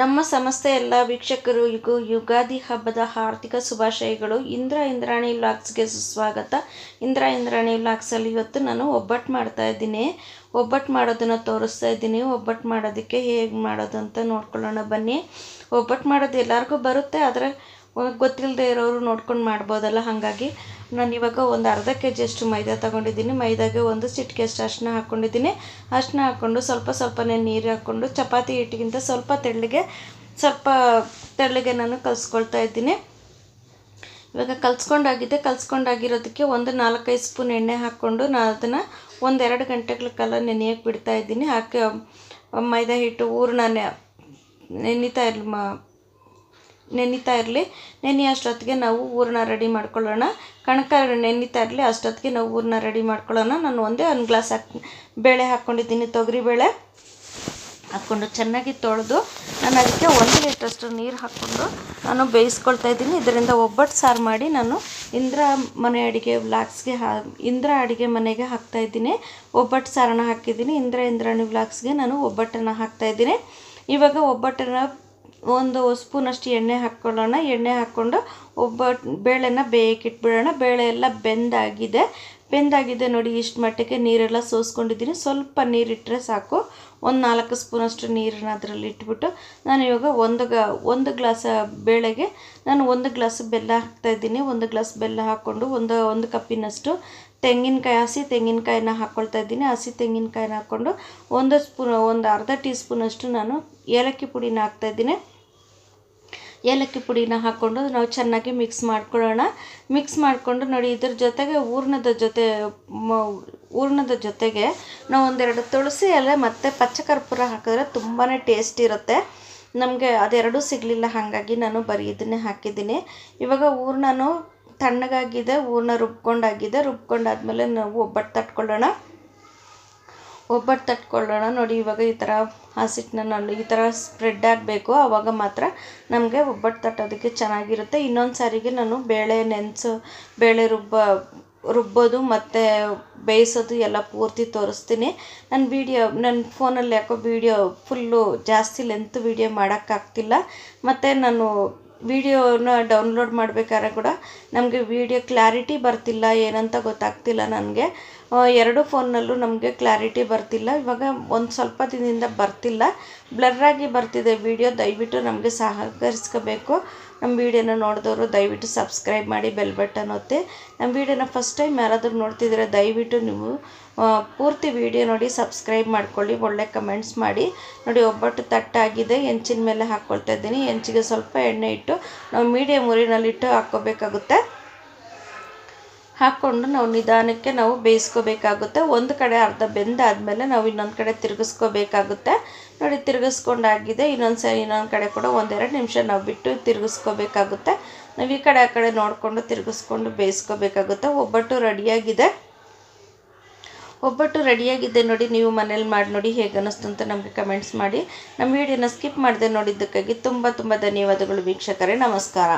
ನಮ್ಮ ಸಮಸ್ತ ಎಲ್ಲ ವೀಕ್ಷಕರಿಗೂ ಯುಗಾದಿ ಹಬ್ಬದ ಆರ್ಥಿಕ ಶುಭಾಶಯಗಳು. ಇಂದ್ರ ಇಂದ್ರಾಣಿ ವ್ಲಾಗ್ಸ್ಗೆ ಸುಸ್ವಾಗತ. ಇಂದ್ರ ಇಂದ್ರಾಣಿ ವ್ಲಾಗ್ಸಲ್ಲಿ ಇವತ್ತು ನಾನು ಒಬ್ಬಟ್ಟು ಮಾಡ್ತಾ ಇದ್ದೀನಿ. ಒಬ್ಬಟ್ಟು ಮಾಡೋದನ್ನು ತೋರಿಸ್ತಾ ಇದ್ದೀನಿ. ಒಬ್ಬಟ್ಟು ಮಾಡೋದಕ್ಕೆ ಹೇಗೆ ಮಾಡೋದು ಅಂತ ನೋಡ್ಕೊಳ್ಳೋಣ ಬನ್ನಿ. ಒಬ್ಬಟ್ಟು ಮಾಡೋದು ಎಲ್ಲರಿಗೂ ಬರುತ್ತೆ, ಆದರೆ ಗೊತ್ತಿಲ್ಲದೆ ಇರೋರು ನೋಡ್ಕೊಂಡು ಮಾಡ್ಬೋದಲ್ಲ, ಹಾಗಾಗಿ ನಾನು ಇವಾಗ ಒಂದು ಅರ್ಧ ಕೆ ಜಿಯಷ್ಟು ಮೈದಾ ತೊಗೊಂಡಿದ್ದೀನಿ. ಮೈದಾಗೆ ಒಂದು ಚಿಟಿಕೆಯಷ್ಟು ಅರಿಶಿನ ಹಾಕ್ಕೊಂಡಿದ್ದೀನಿ ಅರಿಶಿನ ಹಾಕ್ಕೊಂಡು ಸ್ವಲ್ಪ ಸ್ವಲ್ಪನೇ ನೀರು ಹಾಕ್ಕೊಂಡು ಚಪಾತಿ ಹಿಟ್ಟಿಗಿಂತ ಸ್ವಲ್ಪ ತೆಳ್ಳಗೆ ಸ್ವಲ್ಪ ತೆಳ್ಳಗೆ ನಾನು ಕಲಿಸ್ಕೊಳ್ತಾ ಇದ್ದೀನಿ. ಇವಾಗ ಕಲ್ಸ್ಕೊಂಡಾಗಿದೆ. ಕಲ್ಸ್ಕೊಂಡಾಗಿರೋದಕ್ಕೆ ಒಂದು ನಾಲ್ಕೈದು ಸ್ಪೂನ್ ಎಣ್ಣೆ ಹಾಕ್ಕೊಂಡು ನಾನು ಅದನ್ನು ಒಂದೆರಡು ಗಂಟೆಗಳ ಕಾಲ ನೆನೆಯಕ್ಕೆ ಬಿಡ್ತಾ ಇದ್ದೀನಿ. ಹಾಕಿ, ಮೈದಾ ಹಿಟ್ಟು ಊರನ್ನ ನೆನಿತಾ ಇರಲಿ, ಮ ನೆನಿತಾ ಇರಲಿ. ನೆನೆ ಅಷ್ಟೊತ್ತಿಗೆ ನಾವು ಹೂರ್ಣ ರೆಡಿ ಮಾಡ್ಕೊಳ್ಳೋಣ. ಕಣಕ ನೆನಿತಾ ಇರಲಿ, ಅಷ್ಟೊತ್ತಿಗೆ ನಾವು ಹೂರ್ಣ ರೆಡಿ ಮಾಡ್ಕೊಳ್ಳೋಣ. ನಾನು ಒಂದೇ ಒಂದು ಗ್ಲಾಸ್ ಹಾಕಿ, ಬೇಳೆ ಹಾಕ್ಕೊಂಡಿದ್ದೀನಿ ತೊಗರಿಬೇಳೆ ಹಾಕ್ಕೊಂಡು ಚೆನ್ನಾಗಿ ತೊಳೆದು ನಾನು ಅದಕ್ಕೆ ಒಂದು ಲೀಟ್ರಷ್ಟು ನೀರು ಹಾಕ್ಕೊಂಡು ನಾನು ಬೇಯಿಸ್ಕೊಳ್ತಾ ಇದ್ದೀನಿ. ಇದರಿಂದ ಒಬ್ಬಟ್ಟು ಸಾರು ಮಾಡಿ ನಾನು ಇಂದ್ರ ಮನೆ ಅಡುಗೆ ವ್ಲಾಗ್ಸ್ಗೆ ಹಾ, ಇಂದ್ರ ಅಡುಗೆ ಮನೆಗೆ ಹಾಕ್ತಾಯಿದ್ದೀನಿ ಒಬ್ಬಟ್ಟು ಸಾರನ್ನು ಹಾಕಿದ್ದೀನಿ. ಇಂದ್ರ ಇಂದ್ರಾಣಿ ವ್ಲಾಗ್ಸ್ಗೆ ನಾನು ಒಬ್ಬಟ್ಟನ್ನು ಹಾಕ್ತಾಯಿದ್ದೀನಿ ಇವಾಗ ಒಬ್ಬಟ್ಟನ್ನು ಒಂದು ಸ್ಪೂನಷ್ಟು ಎಣ್ಣೆ ಹಾಕ್ಕೊಳ್ಳೋಣ ಎಣ್ಣೆ ಹಾಕ್ಕೊಂಡು ಒಬ್ಬ ಬೇಳೆನ ಬೇಯಕ್ಕೆ ಬೇಳೆ ಎಲ್ಲ ಬೆಂದಾಗಿದೆ. ಬೆಂದಾಗಿದೆ ನೋಡಿ, ಇಷ್ಟು ಮಟ್ಟಿಗೆ ನೀರೆಲ್ಲ ಸೋಸ್ಕೊಂಡಿದ್ದೀನಿ. ಸ್ವಲ್ಪ ನೀರಿಟ್ಟರೆ ಸಾಕು. ಒಂದು ನಾಲ್ಕು ಸ್ಪೂನಷ್ಟು ನೀರನ್ನ ಅದರಲ್ಲಿ ಇಟ್ಬಿಟ್ಟು ನಾನು ಇವಾಗ ಒಂದು ಗ, ಒಂದು ಗ್ಲಾಸ್ ಬೇಳೆಗೆ ನಾನು ಒಂದು ಗ್ಲಾಸ್ ಬೆಲ್ಲ ಹಾಕ್ತಾಯಿದ್ದೀನಿ ಒಂದು ಗ್ಲಾಸ್ ಬೆಲ್ಲ ಹಾಕ್ಕೊಂಡು ಒಂದು ಒಂದು ಕಪ್ಪಿನಷ್ಟು ತೆಂಗಿನಕಾಯಿ ಹಸಿ ತೆಂಗಿನಕಾಯಿನ ಹಾಕ್ಕೊಳ್ತಾ ಇದ್ದೀನಿ. ಹಸಿ ತೆಂಗಿನಕಾಯಿನ ಹಾಕ್ಕೊಂಡು ಒಂದು ಸ್ಪೂನ್, ಒಂದು ಅರ್ಧ ಟೀ ಸ್ಪೂನಷ್ಟು ನಾನು ಏಲಕ್ಕಿ ಪುಡಿನ ಹಾಕ್ತಾಯಿದ್ದೀನಿ ಏಲಕ್ಕಿ ಪುಡಿನ ಹಾಕ್ಕೊಂಡು ನಾವು ಚೆನ್ನಾಗಿ ಮಿಕ್ಸ್ ಮಾಡ್ಕೊಳ್ಳೋಣ. ಮಿಕ್ಸ್ ಮಾಡಿಕೊಂಡು ನೋಡಿ ಇದ್ರ ಜೊತೆಗೆ ಹೂರ್ಣದ ಜೊತೆ ಹೂರ್ಣದ ಜೊತೆಗೆ ನಾವು ಒಂದೆರಡು ತುಳಸಿ ಎಲೆ ಮತ್ತು ಪಚ್ಚ ಕರ್ಪೂರ ಹಾಕಿದ್ರೆ ತುಂಬಾ ಟೇಸ್ಟ್ ಇರುತ್ತೆ. ನಮಗೆ ಅದೆರಡೂ ಸಿಗಲಿಲ್ಲ, ಹಾಗಾಗಿ ನಾನು ಬರೀ ಇದನ್ನೇ ಹಾಕಿದ್ದೀನಿ. ಇವಾಗ ಹೂರ್ಣನೂ ತಣ್ಣಗಾಗಿದೆ, ಹೂರ್ಣ ರುಬ್ಕೊಂಡಾಗಿದೆ. ರುಬ್ಕೊಂಡಾದ್ಮೇಲೆ ನಾವು ಒಬ್ಬಟ್ಟು ತಟ್ಕೊಳ್ಳೋಣ. ಒಬ್ಬಟ್ಟು ತಟ್ಕೊಳ್ಳೋಣ. ನೋಡಿ, ಇವಾಗ ಈ ಥರ ಹಸಿಟ್ಟನ್ನ ನಾನು ಈ ಥರ ಸ್ಪ್ರೆಡ್ ಆಗಬೇಕು. ಆವಾಗ ಮಾತ್ರ ನಮಗೆ ಒಬ್ಬಟ್ಟು ತಟ್ಟೋದಕ್ಕೆ ಚೆನ್ನಾಗಿರುತ್ತೆ. ಇನ್ನೊಂದು ಸಾರಿಗೆ ನಾನು ಬೇಳೆ ನೆನೆಸು, ಬೇಳೆ ರುಬ್ಬ, ರುಬ್ಬೋದು ಮತ್ತು ಬೇಯಿಸೋದು ಎಲ್ಲ ಪೂರ್ತಿ ತೋರಿಸ್ತೀನಿ. ನನ್ನ ವೀಡಿಯೋ, ನನ್ನ ಫೋನಲ್ಲಿ ಯಾಕೋ ವೀಡಿಯೋ ಫುಲ್ಲು ಜಾಸ್ತಿ ಲೆಂತ್ ವೀಡಿಯೋ ಮಾಡೋಕ್ಕಾಗ್ತಿಲ್ಲ. ಮತ್ತು ನಾನು ವಿಡಿಯೋನ ಡೌನ್ಲೋಡ್ ಮಾಡಬೇಕಾದ್ರೆ ಕೂಡ ನಮಗೆ ವಿಡಿಯೋ ಕ್ಲಾರಿಟಿ ಬರ್ತಿಲ್ಲ ಏನಂತ ಗೊತ್ತಾಗ್ತಿಲ್ಲ ನನಗೆ. ಎರಡು ಫೋನ್ನಲ್ಲೂ ನಮಗೆ ಕ್ಲಾರಿಟಿ ಬರ್ತಿಲ್ಲ. ಇವಾಗ ಒಂದು ಸ್ವಲ್ಪ ದಿನದಿಂದ ಬರ್ತಿಲ್ಲ. ಬ್ಲರ್ರಾಗಿ ಬರ್ತಿದೆ ವಿಡಿಯೋ ದಯವಿಟ್ಟು ನಮಗೆ ಸಹಕರಿಸ್ಕೋಬೇಕು. ನಮ್ಮ ವೀಡಿಯೋನ ನೋಡಿದವರು ದಯವಿಟ್ಟು ಸಬ್ಸ್ಕ್ರೈಬ್ ಮಾಡಿ ಬೆಲ್ ಬಟನ್ ಒತ್ತಿ. ನಮ್ಮ ವೀಡಿಯೋನ ಫಸ್ಟ್ ಟೈಮ್ ಯಾರಾದರೂ ನೋಡ್ತಿದ್ರೆ ದಯವಿಟ್ಟು ನೀವು ಪೂರ್ತಿ ವೀಡಿಯೋ ನೋಡಿ ಸಬ್ಸ್ಕ್ರೈಬ್ ಮಾಡ್ಕೊಳ್ಳಿ. ಒಳ್ಳೆ ಕಮೆಂಟ್ಸ್ ಮಾಡಿ. ನೋಡಿ, ಒಬ್ಬಟ್ಟು ತಟ್ಟಾಗಿದೆ. ಹೆಂಚಿನ ಮೇಲೆ ಹಾಕ್ಕೊಳ್ತಾ ಇದ್ದೀನಿ. ಹೆಂಚಿಗೆ ಸ್ವಲ್ಪ ಎಣ್ಣೆ ಇಟ್ಟು, ನಾವು ಮೀಡಿಯಮ್ ಉರಿನಲ್ಲಿಟ್ಟು ಹಾಕ್ಕೋಬೇಕಾಗುತ್ತೆ. ಹಾಕ್ಕೊಂಡು ನಾವು ನಿಧಾನಕ್ಕೆ ನಾವು ಬೇಯಿಸ್ಕೋಬೇಕಾಗುತ್ತೆ. ಒಂದು ಕಡೆ ಅರ್ಧ ಬೆಂದಾದಮೇಲೆ ನಾವು ಇನ್ನೊಂದು ಕಡೆ ತಿರುಗಿಸ್ಕೋಬೇಕಾಗುತ್ತೆ. ನೋಡಿ, ತಿರುಗಿಸ್ಕೊಂಡಾಗಿದೆ. ಇನ್ನೊಂದು ಸರಿ ಇನ್ನೊಂದು ಕಡೆ ಕೂಡ ಒಂದೆರಡು ನಿಮಿಷ ನಾವು ಬಿಟ್ಟು ತಿರುಗಿಸ್ಕೋಬೇಕಾಗುತ್ತೆ. ನಾವು ಈ ಕಡೆ ಆ ಕಡೆ ನೋಡಿಕೊಂಡು ತಿರುಗಿಸ್ಕೊಂಡು ಬೇಯಿಸ್ಕೋಬೇಕಾಗುತ್ತೆ. ಒಬ್ಬಟ್ಟು ರೆಡಿಯಾಗಿದೆ. ಒಬ್ಬಟ್ಟು ರೆಡಿಯಾಗಿದೆ ನೋಡಿ, ನೀವು ಮನೇಲಿ ಮಾಡಿ ನೋಡಿ ಹೇಗೆ ಅನ್ನಿಸ್ತು ಅಂತ ನಮಗೆ ಕಮೆಂಟ್ಸ್ ಮಾಡಿ. ನಮ್ಮ ವಿಡಿಯೋನ ಸ್ಕಿಪ್ ಮಾಡದೆ ನೋಡಿದ್ದಕ್ಕಾಗಿ ತುಂಬ ತುಂಬ ಧನ್ಯವಾದಗಳು ವೀಕ್ಷಕರೇ. ನಮಸ್ಕಾರ.